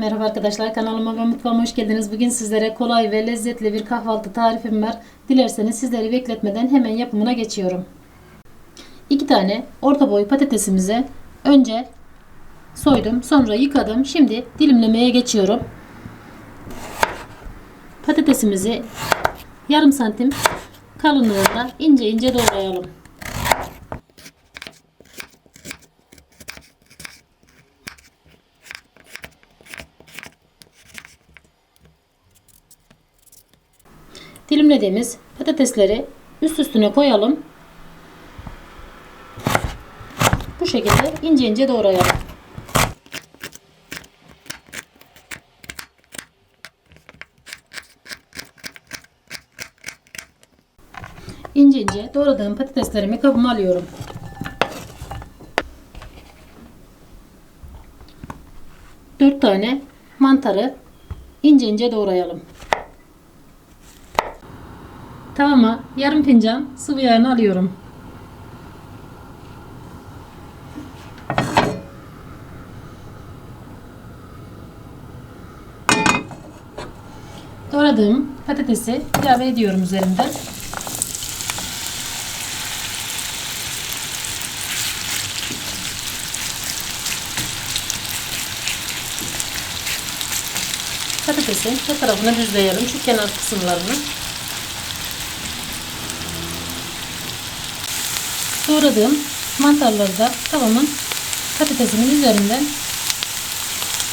Merhaba arkadaşlar kanalıma ve mutfağıma hoş geldiniz. Bugün sizlere kolay ve lezzetli bir kahvaltı tarifim var. Dilerseniz sizleri bekletmeden hemen yapımına geçiyorum. 2 tane orta boy patatesimizi önce soydum sonra yıkadım. Şimdi dilimlemeye geçiyorum. Patatesimizi yarım santim kalınlığında ince ince doğrayalım. Dilimlediğimiz patatesleri üst üstüne koyalım. Bu şekilde ince ince doğrayalım. İnce ince doğradığım patateslerimi kabıma alıyorum. Dört tane mantarı ince ince doğrayalım. Tavama yarım fincan sıvı yağını alıyorum. Doğradığım patatesi ilave ediyorum üzerinden. Patatesin her tarafını düzleyelim. Şu kenar kısımlarını. Doğradığım mantarları da tavamın patatesimin üzerinden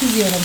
diziyorum.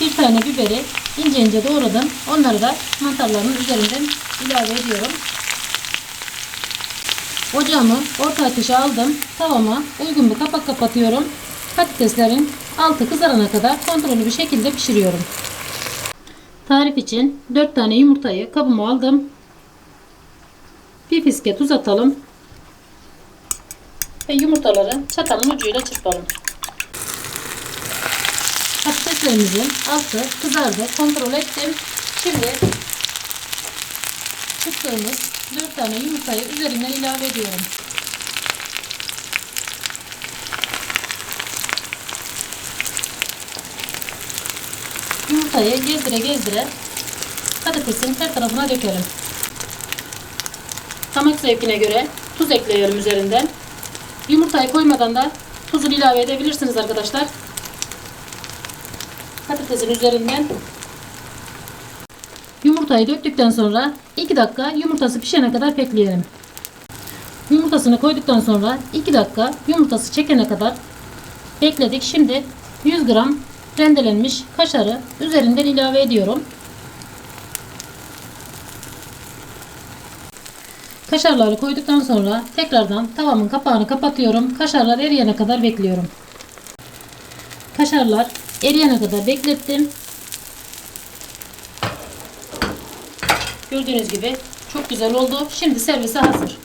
Bir tane biberi ince ince doğradım. Onları da mantarların üzerinden ilave ediyorum. Ocağımı orta ateşe aldım. Tavama uygun bir kapak kapatıyorum. Patateslerin altı kızarana kadar kontrollü bir şekilde pişiriyorum. Tarif için 4 tane yumurtayı kabıma aldım. Bir fiske tuz atalım. Ve yumurtaları çatalın ucuyla çırpalım. Patateslerimizin altı kızardı. Kontrol ettim. Şimdi çıktığımız 4 tane yumurtayı üzerinden ilave ediyorum. Yumurtayı gezdire gezdire patatesin her tarafına dökelim. Damak zevkine göre tuz ekleyelim üzerinden. Yumurtayı koymadan da tuzunu ilave edebilirsiniz arkadaşlar. Patatesin üzerinden yumurtayı döktükten sonra 2 dakika yumurtası pişene kadar bekleyelim. Yumurtasını koyduktan sonra 2 dakika yumurtası çekene kadar bekledik. Şimdi 100 gram rendelenmiş kaşarı üzerinden ilave ediyorum. Kaşarları koyduktan sonra tekrardan tavamın kapağını kapatıyorum. Kaşarlar eriyene kadar bekliyorum. Kaşarlar eriyene kadar beklettim. Gördüğünüz gibi çok güzel oldu. Şimdi servise hazır.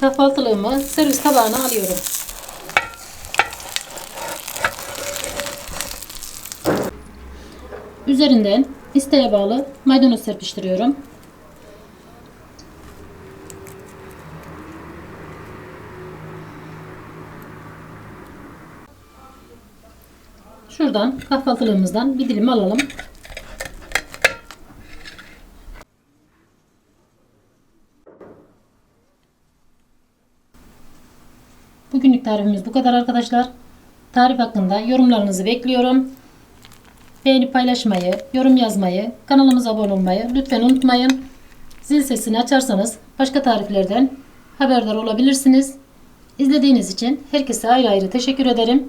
Kahvaltılığımı servis tabağına alıyorum. Üzerinden isteğe bağlı maydanoz serpiştiriyorum. Şuradan kahvaltılığımızdan bir dilim alalım. Bugünlük tarifimiz bu kadar arkadaşlar. Tarif hakkında yorumlarınızı bekliyorum. Beğenip paylaşmayı, yorum yazmayı, kanalımıza abone olmayı lütfen unutmayın. Zil sesini açarsanız başka tariflerden haberdar olabilirsiniz. İzlediğiniz için herkese ayrı ayrı teşekkür ederim.